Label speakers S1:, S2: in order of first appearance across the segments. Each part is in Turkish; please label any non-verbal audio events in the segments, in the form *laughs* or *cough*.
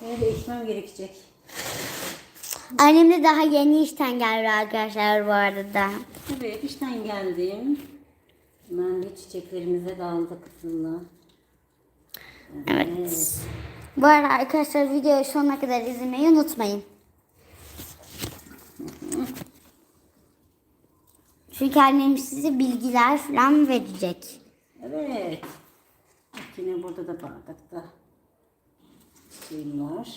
S1: Seni de ekmem gerekecek.
S2: Annem de daha yeni işten geldi arkadaşlar bu arada.
S1: Evet işten geldim. Hemen de çiçeklerimize daldık kızımla.
S2: Evet. Bu arada arkadaşlar videoyu sonuna kadar izlemeyi unutmayın. Çünkü annem size bilgiler falan verecek.
S1: Evet. Bak yine burada da bardakta var.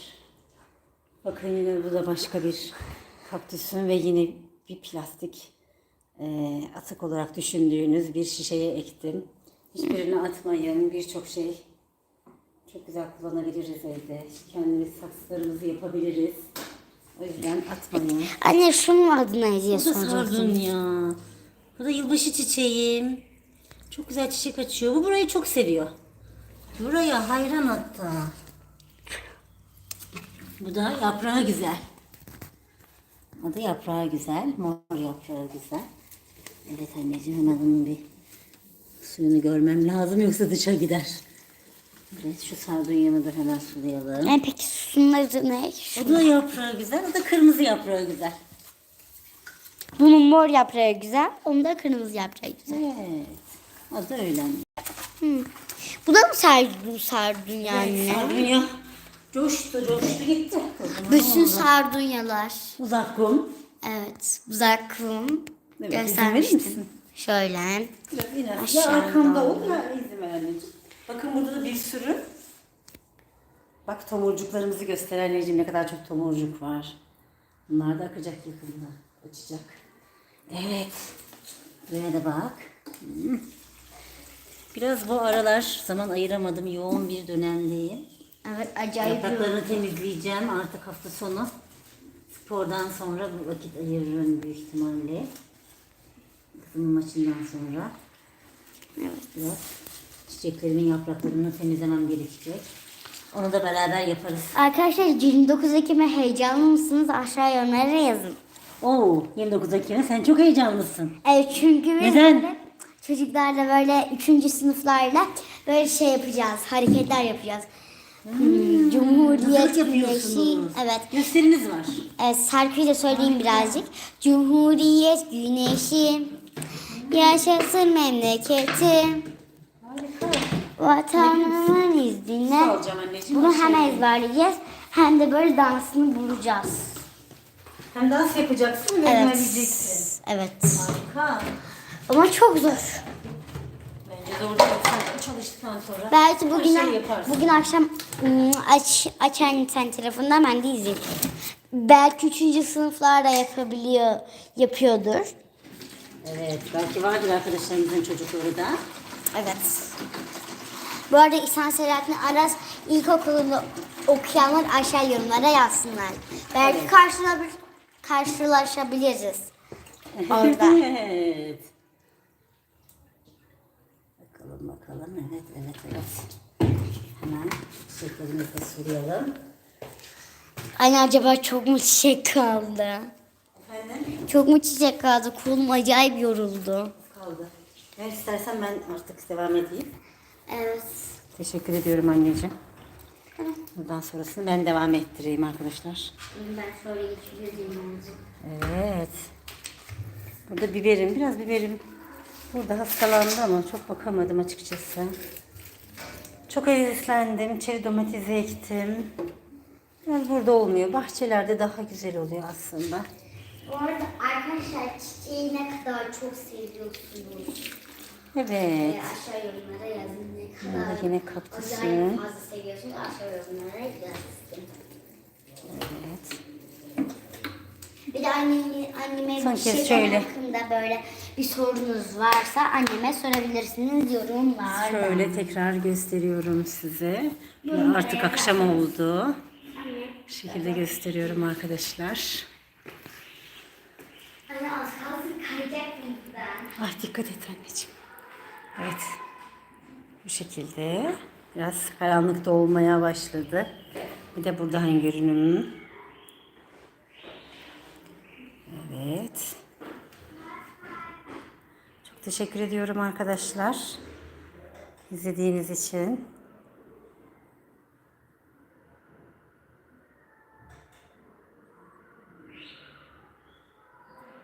S1: Bakın yine bu da başka bir kaktüsün ve yine bir plastik eee, atık olarak düşündüğünüz bir şişeye ektim. Hiçbirini atmayın. Birçok şey çok güzel kullanabiliriz evde. Kendimiz saksılarımızı yapabiliriz. O yüzden atmayın.
S2: Anne şunun adına hediye
S1: Bu da
S2: soracaktım.
S1: sardunya. Bu da yılbaşı çiçeğim. Çok güzel çiçek açıyor. Bu burayı çok seviyor. Buraya hayran hatta. Bu da yaprağı güzel. O da yaprağı güzel. Mor yaprağı güzel. Evet anneciğim hemen onun bir suyunu görmem lazım yoksa dışa gider. Evet şu sardunyamı da hemen sulayalım.
S2: E peki şunun adı ne?
S1: O da yaprağı güzel. O da kırmızı yaprağı güzel.
S2: Bunun mor yaprağı güzel, onun da kırmızı yaprağı güzel.
S1: Evet. O da öyle.
S2: Hı. Bu da mı sardu, sardunya anne?
S1: Sardunya coştu coştu gitti.
S2: Bütün sardunyalar.
S1: Uzak kum.
S2: Evet,
S1: izin verir
S2: göstermiştim. Şöyle.
S1: Biraz in Ya arkamda ol ya izin ver anneciğim. Bakın burada da bir sürü. Bak tomurcuklarımızı göster anneciğim ne kadar çok tomurcuk var. Bunlar da akacak yakında. Açacak. Evet. Buraya da bak. Biraz bu aralar zaman ayıramadım. Yoğun bir dönemdeyim.
S2: Evet, acayip.
S1: Yapraklarını temizleyeceğim artık hafta sonu. Spordan sonra bu vakit ayırırım büyük ihtimalle. Kızımın maçından sonra.
S2: Evet.
S1: Biraz çiçeklerimin yapraklarını temizlemem gerekecek. Onu da beraber yaparız.
S2: Arkadaşlar 29 Ekim'e heyecanlı mısınız? Aşağı yorumlara yazın.
S1: Oo, 29 Ekim'e sen çok heyecanlısın.
S2: Evet çünkü biz
S1: Neden?
S2: böyle çocuklarla böyle 3. sınıflarla böyle şey yapacağız. Hareketler yapacağız. Hmm, Cumhuriyet Güneşi. Evet.
S1: Gösteriniz var.
S2: Evet, şarkıyı da söyleyeyim birazcık. Cumhuriyet güneşi, yaşasın memleketim, vatanımın
S1: anneciğim.
S2: Bunu hem ezberleyeceğiz hem de böyle dansını bulacağız.
S1: Hem dans yapacaksın ve
S2: Evet.
S1: ezberleyeceksin.
S2: Evet.
S1: Harika.
S2: Ama çok zor.
S1: Bence doğru sen sonra
S2: Belki
S1: her
S2: bugün
S1: şeyi yaparsın.
S2: bugün akşam ım, aç aç anne sen telefonda ben de izleyeyim. Belki üçüncü sınıflar da yapabiliyor, yapıyordur.
S1: Evet, belki vardır arkadaşlarımızın çocukları da.
S2: Evet. Bu arada İhsan Selahattin Aras ilkokulunda okuyanlar aşağı yorumlara yazsınlar. Belki
S1: Evet.
S2: karşılaşabilir, karşılaşabiliriz. *laughs* Orada.
S1: evet. Bakalım bakalım. Evet, evet, evet. Hemen çiçeklerimizi de sulayalım.
S2: Anne acaba çok mu çiçek kaldı?
S1: Efendim?
S2: Çok mu çiçek kaldı? Kolum acayip yoruldu.
S1: Kaldı. Eğer istersen ben artık devam edeyim.
S2: Evet.
S1: Teşekkür ediyorum anneciğim. Buradan sonrasını ben devam ettireyim arkadaşlar.
S2: Ben şöyle geçireyim
S1: Evet. Burada biberim, biraz biberim burada hastalandı ama çok bakamadım açıkçası. Çok heveslendim, çeri domatesi ektim. Biraz burada olmuyor. Bahçelerde daha güzel oluyor aslında.
S2: Bu arada arkadaşlar çiçeği ne kadar çok seviyorsunuz.
S1: Evet.
S2: Ee, aşağı yorumlara yazın ne kadar.
S1: Burada yine.
S2: Acayip fazla seviyorsunuz aşağı yorumlara yazın.
S1: Evet.
S2: Bir de anneme, anneme
S1: Son
S2: bir şey
S1: şöyle.
S2: hakkında böyle bir sorunuz varsa anneme sorabilirsiniz yorumlarda.
S1: Şöyle tekrar gösteriyorum size. Artık akşam oldu. Bu şekilde gösteriyorum arkadaşlar.
S2: Anne az kalsın kayacak bizden.
S1: Ah dikkat et anneciğim. Evet. Bu şekilde. Biraz karanlık da olmaya başladı. Bir de buradan görünüm. Evet. Teşekkür ediyorum arkadaşlar. İzlediğiniz için.